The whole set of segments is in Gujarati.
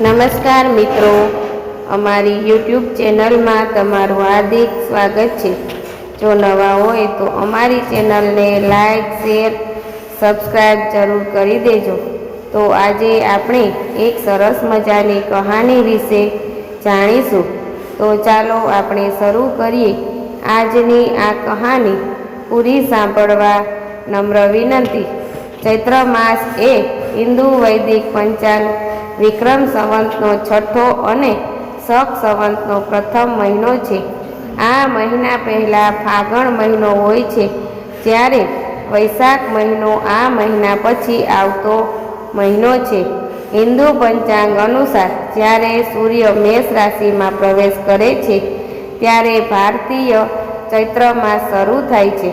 નમસ્કાર મિત્રો, અમારી યુટ્યુબ ચેનલમાં તમારું હાર્દિક સ્વાગત છે. જો નવા હોય તો અમારી ચેનલને લાઈક, શેર સબસ્ક્રાઈબ જરૂર કરી દેજો. તો આજે આપણે એક સરસ મજાની કહાની વિશે જાણીશું. તો ચાલો આપણે શરૂ કરીએ. આજની આ કહાની પૂરી સાંભળવા નમ્ર વિનંતી. ચૈત્ર માસ એ હિન્દુ વૈદિક પંચાંગ વિક્રમ સંવંતનો છઠ્ઠો અને શક સંવંતનો પ્રથમ મહિનો છે. આ મહિના પહેલાં ફાગણ મહિનો હોય છે, જ્યારે વૈશાખ મહિનો આ મહિના પછી આવતો મહિનો છે. હિન્દુ પંચાંગ અનુસાર જ્યારે સૂર્ય મેષ રાશિમાં પ્રવેશ કરે છે, ત્યારે ભારતીય ચૈત્રમાં શરૂ થાય છે.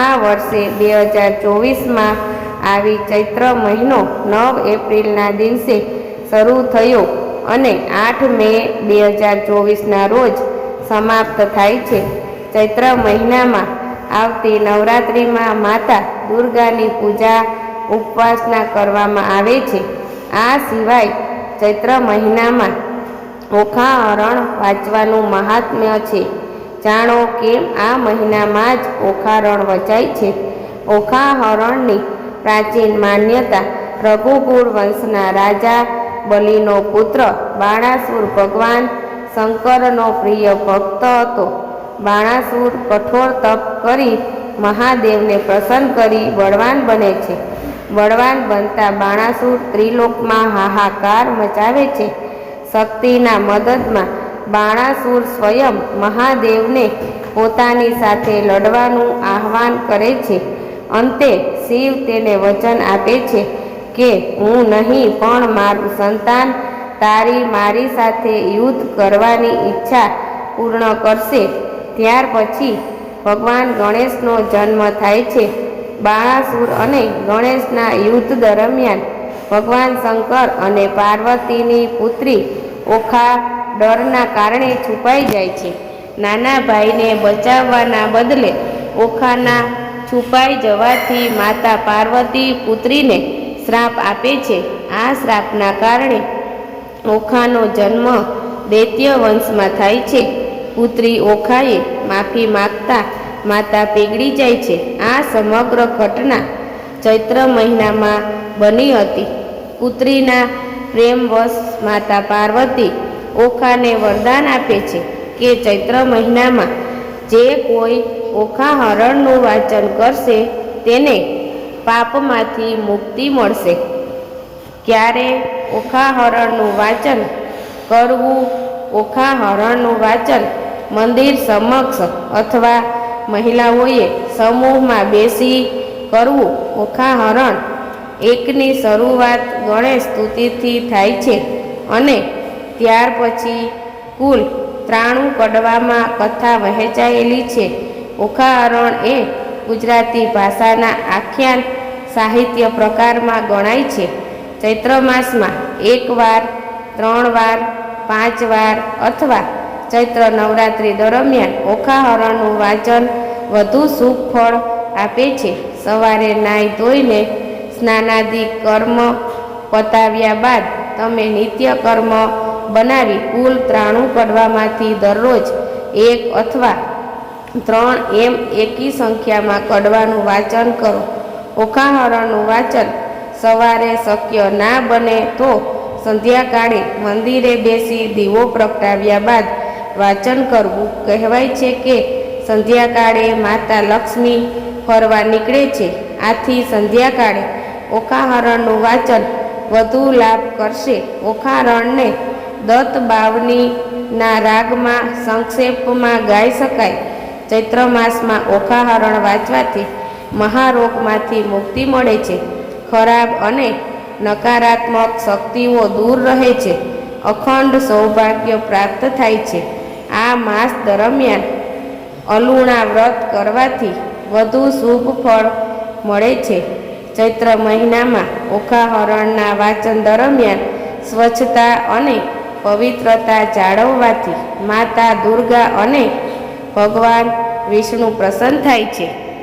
આ વર્ષે બે હજાર ચોવીસમાં આવી ચૈત્ર મહિનો નવ એપ્રિલના દિવસે શરૂ થયો અને આઠ મે બે હજાર ચોવીસના રોજ સમાપ્ત થાય છે. ચૈત્ર મહિનામાં આવતી નવરાત્રિમાં માતા દુર્ગાની પૂજા ઉપવાસના કરવામાં આવે છે. આ સિવાય ચૈત્ર મહિનામાં ઓખાહરણ વાંચવાનું મહાત્મ્ય છે. જાણો કેમ આ મહિનામાં જ ઓખારણ વચાય છે. ઓખાહરણની પ્રાચીન માન્યતા રઘુકુળ વંશના રાજા બલિનો પુત્ર બાણાસુર ભગવાન શંકરનો પ્રિય ભક્ત હતો. બાણાસુર કઠોર તપ કરી મહાદેવને પ્રસન્ન કરી બળવાન બને છે. બળવાન બનતા બાણાસુર ત્રિલોકમાં હાહાકાર મચાવે છે. શક્તિના મદદમાં બાણાસુર સ્વયં મહાદેવને પોતાની સાથે લડવાનું આહવાન કરે છે. અંતે શિવ તેને વચન આપે છે. કે હું નહીં, પણ મારું સંતાન તારી મારી સાથે યુદ્ધ કરવાની ઈચ્છા પૂર્ણ કરશે. ત્યાર પછી ભગવાન ગણેશનો જન્મ થાય છે. બાણાસુર અને ગણેશના યુદ્ધ દરમિયાન ભગવાન શંકર અને પાર્વતીની પુત્રી ઓખા ડરના કારણે છુપાઈ જાય છે. નાના ભાઈને બચાવવાના બદલે ઓખાના છુપાઈ જવાથી માતા પાર્વતી પુત્રીને શ્રાપ આપે છે. આ શ્રાપના કારણે ઓખાનો જન્મ દૈત્ય વંશમાં થાય છે. પુત્રી ઓખાએ માફી માગતા માતા પીગળી જાય છે. આ સમગ્ર ઘટના ચૈત્ર મહિનામાં બની હતી. પુત્રીના પ્રેમવશ માતા પાર્વતી ઓખાને વરદાન આપે છે કે ચૈત્ર મહિનામાં જે કોઈ ઓખા હરણનું વાંચન કરશે તેને પાપમાંથી મુક્તિ મળશે. ક્યારે? ઓખાહરણનું વાંચન કરવું. ઓખા હરણનું વાંચન મંદિર સમક્ષ અથવા મહિલાઓએ સમૂહમાં બેસી કરવું. ઓખા હરણ એકની શરૂઆત ગણેશ સ્તુતિથી થાય છે અને ત્યાર પછી કુલ ત્રાણું કડવામાં કથા વહેંચાયેલી છે. ઓખાહરણ એ ગુજરાતી ભાષાના આખ્યાન સાહિત્ય પ્રકારમાં ગણાય છે. ચૈત્ર માસમાં એક વાર, ત્રણ વાર, પાંચ વાર અથવા ચૈત્ર નવરાત્રિ દરમિયાન ઓખાહરણનું વાંચન વધુ શુભ ફળ આપે છે. સવારે નાહી ધોઈને સ્નાનાદિ કર્મ પતાવ્યા બાદ તમે નિત્ય કર્મ બનાવી કુલ ત્રાણું પડવામાંથી દરરોજ એક અથવા ત્રણ એમ એકી સંખ્યામાં કડવાનું વાંચન કરો. ઓખાહરણનું વાંચન સવારે શક્ય ના બને તો સંધ્યાકાળે મંદિરે બેસી દીવો પ્રગટાવ્યા બાદ વાંચન કરવું કહેવાય છે કે સંધ્યાકાળે માતા લક્ષ્મી ફરવા નીકળે છે. આથી સંધ્યાકાળે ઓખાહરણનું વાંચન વધુ લાભ કરશે. ઓખાહરણને દત્ત બાવનીના રાગમાં સંક્ષેપમાં ગાઈ શકાય. ચૈત્ર માસમાં ઓખાહરણ વાંચવાથી મહારોગમાંથી મુક્તિ મળે છે. ખરાબ અને નકારાત્મક શક્તિઓ દૂર રહે છે. અખંડ સૌભાગ્ય પ્રાપ્ત થાય છે. આ માસ દરમિયાન અલુણા વ્રત કરવાથી વધુ શુભ ફળ મળે છે. ચૈત્ર મહિનામાં ઓખાહરણના વાંચન દરમિયાન સ્વચ્છતા અને પવિત્રતા જાળવવાથી માતા દુર્ગા અને ભગવાન વિષ્ણુ પ્રસન્ન થાય છે.